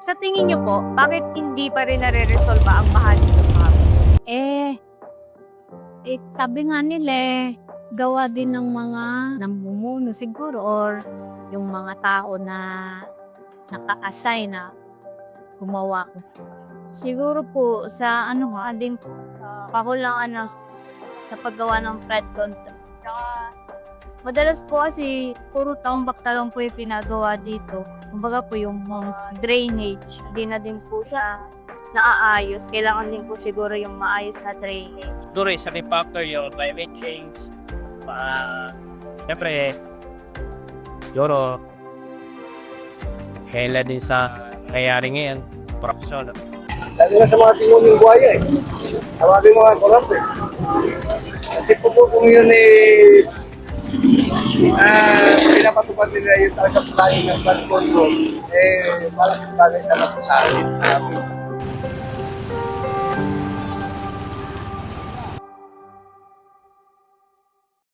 Sa tingin niyo po, bakit hindi pa rin nare-resolve ang mahal dito sa amin? Eh, eh, sabi nga nila eh, gawa din ng mga namumuno siguro or yung mga tao na naka-assign na gumawa. Siguro po sa ano nga din po, kakulangan ng sa paggawa ng flood control. Madalas po kasi puro tambak talong po yung pinagawa dito. Kumbaga po yung mga drainage, hindi na din po siya naaayos. Kailangan din po siguro yung maayos na drainage. Siguro isa rin factor yung climate change. Uh, Siyempre, siguro, kailan din sa nangyayari ngayon, corruption. Lalo na sa mga tinguning buhaya eh. Sa mga mga eh. Kasi po po kung yun eh, ah, pinapatupad nila yung talagang planning ng flood control, eh, parang bagay sa akin, sa amin.